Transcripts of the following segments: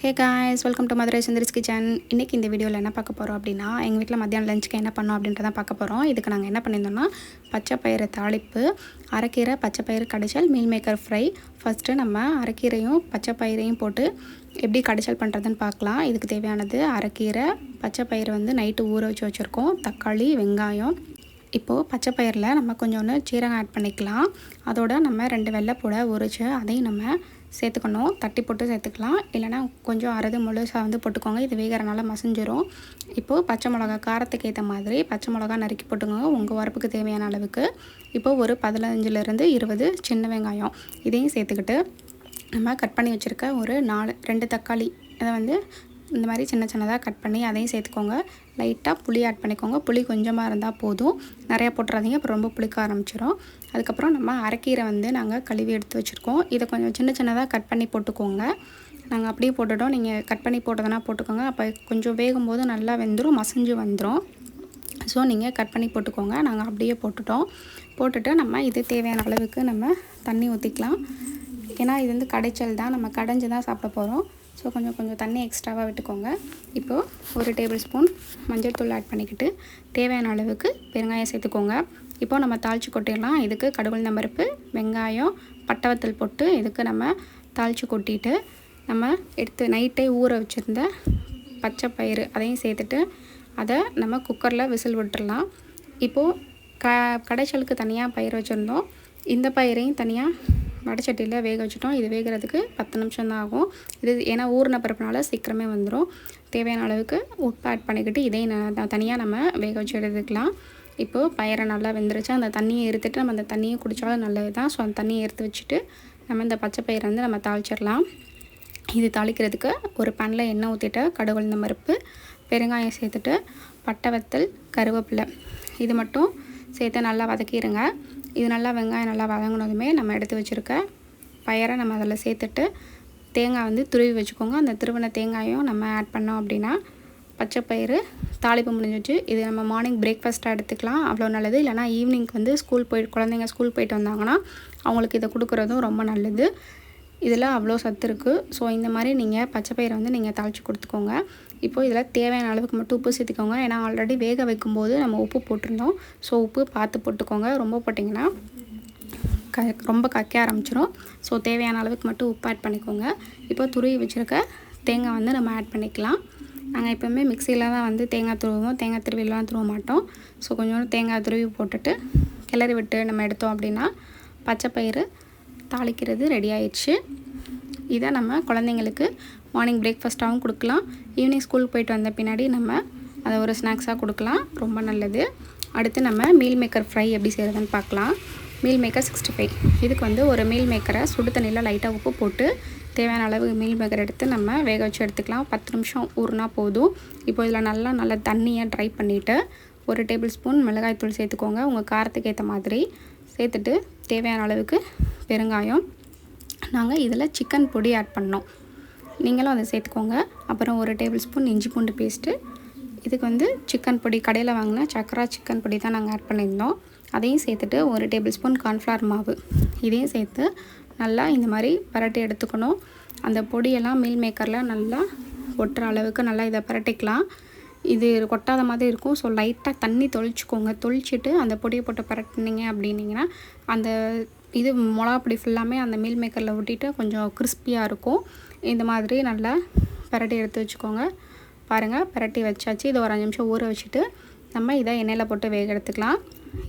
Hey guys welcome to Madurai Sundari's kitchen இன்றைக்கி இந்த வீடியோவில் என்ன பார்க்க போகிறோம் அப்படின்னா எங்கள் வீட்டில் மத்தியானம் லஞ்சுக்கு என்ன பண்ணோம் அப்படின்றத பார்க்க போகிறோம் இதுக்கு நாங்கள் என்ன பண்ணியிருந்தோம்னா பச்சை பயிறு தாளிப்பு அரைக்கீரை பச்சை பயிறு கடைச்சல் மீல் மேக்கர் ஃப்ரை ஃபஸ்ட்டு நம்ம அரைக்கீரையும் பச்சை பயிரையும் போட்டு எப்படி கடைச்சல் பண்ணுறதுன்னு பார்க்கலாம். இதுக்கு தேவையானது அரைக்கீரை பச்சை பயிறு வந்து நைட்டு ஊற வச்சு வச்சுருக்கோம். தக்காளி வெங்காயம். இப்போது பச்சை பயிரில் நம்ம கொஞ்சோண்டு சீரகம் ஆட் பண்ணிக்கலாம். அதோட நம்ம ரெண்டு வெள்ளைப்பூடை உரிச்சு அதையும் நம்ம சேர்த்துக்கணும். தட்டி போட்டு சேர்த்துக்கலாம். இல்லைனா கொஞ்சம் அறுது முழுசாக வந்து போட்டுக்கோங்க. இது வேகிறனால மசிஞ்சிரும். இப்போது பச்சை மிளகா காரத்துக்கு ஏற்ற மாதிரி பச்சை மிளகா நறுக்கி போட்டுக்கோங்க. உங்கள் வரப்புக்கு தேவையான அளவுக்கு. இப்போது ஒரு பதினஞ்சுலேருந்து இருபது சின்ன வெங்காயம் இதையும் சேர்த்துக்கிட்டு நம்ம கட் பண்ணி வச்சுருக்க ஒரு நாலு ரெண்டு தக்காளி அதை வந்து இந்த மாதிரி சின்ன சின்னதாக கட் பண்ணி அதையும் சேர்த்துக்கோங்க. லைட்டாக புளி ஆட் பண்ணிக்கோங்க. புளி கொஞ்சமாக இருந்தால் போதும். நிறையா போட்டுறாதீங்க. அப்புறம் ரொம்ப புளிக்க ஆரம்பிச்சிடும் அதுக்கப்புறம் நம்ம அரைக்கீரை வந்து நாங்கள் கழுவி எடுத்து வச்சுருக்கோம். இதை கொஞ்சம் சின்ன சின்னதாக கட் பண்ணி போட்டுக்கோங்க. நாங்கள் அப்படியே போட்டுட்டோம். நீங்கள் கட் பண்ணி போட்டதுனா போட்டுக்கோங்க. அப்போ கொஞ்சம் வேகும்போது நல்லா வெந்துடும் மசிஞ்சு வந்துடும் ஸோ நீங்கள் கட் பண்ணி போட்டுக்கோங்க. நாங்கள் அப்படியே போட்டுட்டோம். போட்டுட்டு நம்ம இது தேவையான அளவுக்கு நம்ம தண்ணி ஊற்றிக்கலாம் ஏன்னா இது வந்து கடைச்சல் தான். நம்ம கடைஞ்சி தான் சாப்பிட போகிறோம் ஸோ கொஞ்சம் கொஞ்சம் தண்ணி எக்ஸ்ட்ராவாக விட்டுக்கோங்க. இப்போது ஒரு டேபிள் ஸ்பூன் மஞ்சள் தூள் ஆட் பண்ணிக்கிட்டு தேவையான அளவுக்கு பெருங்காயம் சேர்த்துக்கோங்க. இப்போது நம்ம தாளித்து கொட்டிடலாம். இதுக்கு கடுகுள் நம்பருப்பு வெங்காயம் பட்டவத்தல் போட்டு இதுக்கு நம்ம தாளித்து கொட்டிட்டு நம்ம எடுத்து நைட்டே ஊற வச்சுருந்த பச்சை பயிறு அதையும் சேர்த்துட்டு அதை நம்ம குக்கரில் விசில் விட்டுடலாம் இப்போது க கடைச்சலுக்கு தனியாக பயிர் வச்சுருந்தோம். இந்த பயிரையும் தனியாக வடச்சட்டியில் வேக வச்சுட்டோம். இது வேகிறதுக்கு பத்து நிமிஷம் தான் ஆகும். இது ஏன்னா ஊறின பருப்புனால சீக்கிரமே வந்துடும் தேவையான அளவுக்கு உப்பு ஆட் பண்ணிக்கிட்டு இதையும் தனியாக நம்ம வேக வச்சு எடுத்துக்கலாம். இப்போது பயிரை நல்லா வெந்துருச்சு. அந்த தண்ணியை எடுத்துட்டு நம்ம அந்த தண்ணியை குடித்தாலும் நல்லது தான் ஸோ அந்த தண்ணியை எடுத்து வச்சுட்டு நம்ம இந்த பச்சை பயிரை வந்து நம்ம தாளிச்சிடலாம். இது தாளிக்கிறதுக்கு ஒரு பேனில் எண்ணெய் ஊற்றிட்டு கடுகு இந்த மறுப்பு பெருங்காயம் சேர்த்துட்டு பட்டை வத்தல் கருவேப்பிலை. இது மட்டும் சேர்த்து நல்லா வதக்கிடுங்க இது நல்லா வெங்காயம் நல்லா வதங்கினதுமே நம்ம எடுத்து வச்சுருக்க பயிரை நம்ம அதில் சேர்த்துட்டு தேங்காய் வந்து துருவி வச்சுக்கோங்க. அந்த திருவின தேங்காயும் நம்ம ஆட் பண்ணோம் அப்படின்னா பச்சை பயிறு தாளிப்பு முடிஞ்சிச்சு இது நம்ம மார்னிங் பிரேக்ஃபாஸ்ட்டாக எடுத்துக்கலாம். அவ்வளோ நல்லது. இல்லைனா ஈவினிங்க்கு வந்து ஸ்கூல் போய் குழந்தைங்க ஸ்கூல் போயிட்டு வந்தாங்கன்னா அவங்களுக்கு இதை கொடுக்குறதும் ரொம்ப நல்லது. இதில் அவ்வளோ சத்து இருக்குது ஸோ இந்த மாதிரி நீங்கள் பச்சை பயிரை வந்து நீங்கள் தாளித்து கொடுத்துக்கோங்க. இப்போது இதில் தேவையான அளவுக்கு மட்டும் உப்பு சேர்த்துக்கோங்க. ஏன்னா ஆல்ரெடி வேக வைக்கும்போது நம்ம உப்பு போட்டிருந்தோம். ஸோ உப்பு பார்த்து போட்டுக்கோங்க. ரொம்ப போட்டிங்கன்னா க ரொம்ப கக்க ஆரம்பிச்சிடும் ஸோ தேவையான அளவுக்கு மட்டும் உப்பு ஆட் பண்ணிக்கோங்க. இப்போ துருவி வச்சுருக்க தேங்காய் வந்து நம்ம ஆட் பண்ணிக்கலாம். நாங்கள் எப்போவுமே மிக்சியில் தான் வந்து தேங்காய் துருவோம் தேங்காய் துருவிலாம் துருவ மாட்டோம். ஸோ கொஞ்சோண்டு தேங்காய் துருவி போட்டுட்டு கிளறி விட்டு நம்ம எடுத்தோம் அப்படின்னா பச்சை பயிறு தாளிக்கிறது ரெடி ஆயிடுச்சு. இதை நம்ம குழந்தைங்களுக்கு மார்னிங் பிரேக்ஃபாஸ்ட்டாகவும் கொடுக்கலாம். ஈவினிங் ஸ்கூலுக்கு போயிட்டு வந்த பின்னாடி நம்ம அதை ஒரு ஸ்நாக்ஸாக கொடுக்கலாம். ரொம்ப நல்லது. அடுத்து நம்ம மீல் மேக்கர் ஃப்ரை எப்படி செய்கிறதுன்னு பார்க்கலாம். மீல் மேக்கர் சிக்ஸ்டி ஃபைவ் இதுக்கு வந்து ஒரு மீல் மேக்கரை சுடு தண்ணியில் லைட்டாக உப்பு போட்டு தேவையான அளவு மீல் மேக்கர் எடுத்து நம்ம வேக வச்சு எடுத்துக்கலாம். பத்து நிமிஷம் ஊறுனா போதும். இப்போ இதில் நல்லா நல்லா தண்ணியை ட்ரை பண்ணிவிட்டு ஒரு டேபிள் ஸ்பூன் மிளகாய்த்தூள் சேர்த்துக்கோங்க. உங்கள் காரத்துக்கு ஏற்ற மாதிரி சேர்த்துட்டு தேவையான அளவுக்கு பெருங்காயம். நாங்கள் இதில் சிக்கன் பொடி ஆட் பண்ணோம். நீங்களும் அதை சேர்த்துக்கோங்க. அப்புறம் ஒரு டேபிள் ஸ்பூன் இஞ்சி பூண்டு பேஸ்ட்டு இதுக்கு வந்து சிக்கன் பொடி கடையில் வாங்கின சக்கரா சிக்கன் பொடி தான் நாங்கள் ஆட் பண்ணியிருந்தோம். அதையும் சேர்த்துட்டு ஒரு டேபிள் ஸ்பூன் கார்ன்ஃப்ளவர் மாவு. இதையும் சேர்த்து நல்லா இந்த மாதிரி பரட்டி எடுத்துக்கணும். அந்த பொடியெல்லாம் மீல் மேக்கரில் நல்லா ஒட்டுற அளவுக்கு நல்லா இதை பரட்டிக்கலாம். இது கொட்டாத மாதிரி இருக்கும். ஸோ லைட்டாக தண்ணி தொளிச்சிக்கோங்க. தொளிச்சிட்டு அந்த பொடியை போட்டு பரட்டினீங்க அப்படின்னிங்கன்னா அந்த இது மிளகா பொடி ஃபுல்லாமே அந்த மீல் மேக்கரில் ஒட்டிட்டு கொஞ்சம் கிறிஸ்பியாக இருக்கும். இந்த மாதிரி நல்லா பரட்டி எடுத்து வச்சுக்கோங்க. பாருங்கள் பரட்டி வச்சாச்சு. இதை ஒரு அஞ்சு நிமிஷம் ஊற வச்சுட்டு நம்ம இதை எண்ணெயில் போட்டு வேக எடுத்துக்கலாம்.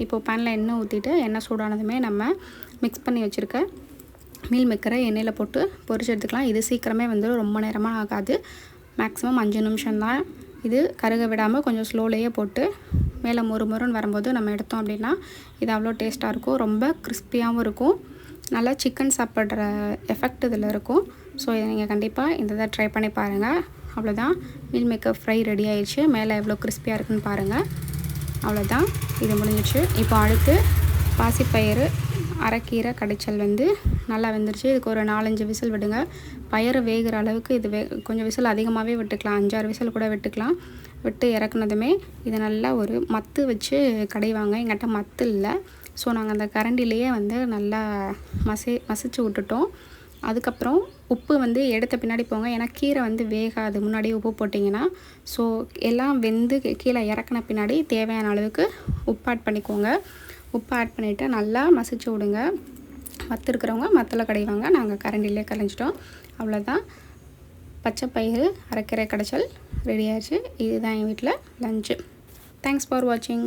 இப்போது பேனில் எண்ணெய் ஊற்றிட்டு எண்ணெய் சூடானதுமே நம்ம மிக்ஸ் பண்ணி வச்சுருக்க மீல் மேக்கரை எண்ணெயில் போட்டு பொரிச்சு எடுத்துக்கலாம். இது சீக்கிரமே வந்துடும் ரொம்ப நேரமாக ஆகாது. மேக்ஸிமம் அஞ்சு நிமிஷம்தான். இது கருக விடாமல் கொஞ்சம் ஸ்லோலேயே போட்டு மேலே மொறு மொறுன்னு வரும்போது நம்ம எடுத்தோம் அப்படின்னா இது அவ்வளோ டேஸ்ட்டாக இருக்கும். ரொம்ப கிறிஸ்பியாகவும் இருக்கும். நல்லா சிக்கன் சாப்பிட்ற எஃபெக்ட் இதில் இருக்கும். ஸோ இதை நீங்கள் கண்டிப்பாக இந்த இதை ட்ரை பண்ணி பாருங்கள். அவ்வளோதான். மீல் மேக்கர் ஃப்ரை ரெடி ஆயிடுச்சு. மேலே எவ்வளோ கிறிஸ்பியாக இருக்குன்னு பாருங்கள். அவ்வளோதான். இது முடிஞ்சிச்சு இப்போ அடுத்து பாசிப்பயிறு அரைக்கீரை கடைச்சல் வந்து நல்லா வெந்துருச்சு. இதுக்கு ஒரு நாலஞ்சு விசில் விடுங்க. பயிறு வேகிற அளவுக்கு இது வே கொஞ்சம் விசில் அதிகமாகவே விட்டுக்கலாம். அஞ்சாறு விசில் கூட விட்டுக்கலாம். விட்டு இறக்குனதுமே இதை நல்லா ஒரு மத்து வச்சு கடைவாங்க. எங்கிட்ட மத்து இல்லை. ஸோ நாங்கள் அந்த கரண்டிலேயே வந்து நல்லா மசி மசிச்சு விட்டுட்டோம். அதுக்கப்புறம் உப்பு வந்து எடுத்த பின்னாடி போங்க. ஏன்னா கீரை வந்து வேகாது. முன்னாடியே உப்பு போட்டிங்கன்னா ஸோ எல்லாம் வெந்து கீழே இறக்குன பின்னாடி தேவையான அளவுக்கு உப்பு ஆட் பண்ணிக்கோங்க. உப்பு ஆட் பண்ணிவிட்டு நல்லா மசிச்சு விடுங்க. மத்து இருக்கிறவங்க மத்தில் கடைவாங்க. நாங்கள் கரண்டிலே கரைஞ்சிட்டோம் அவ்வளோதான் பச்சை பயிறு அரைக்கிற கடைச்சல் ரெடி ஆயிடுச்சு இதுதான் என் வீட்டில் லஞ்சு. தேங்க்ஸ் ஃபார் வாட்சிங்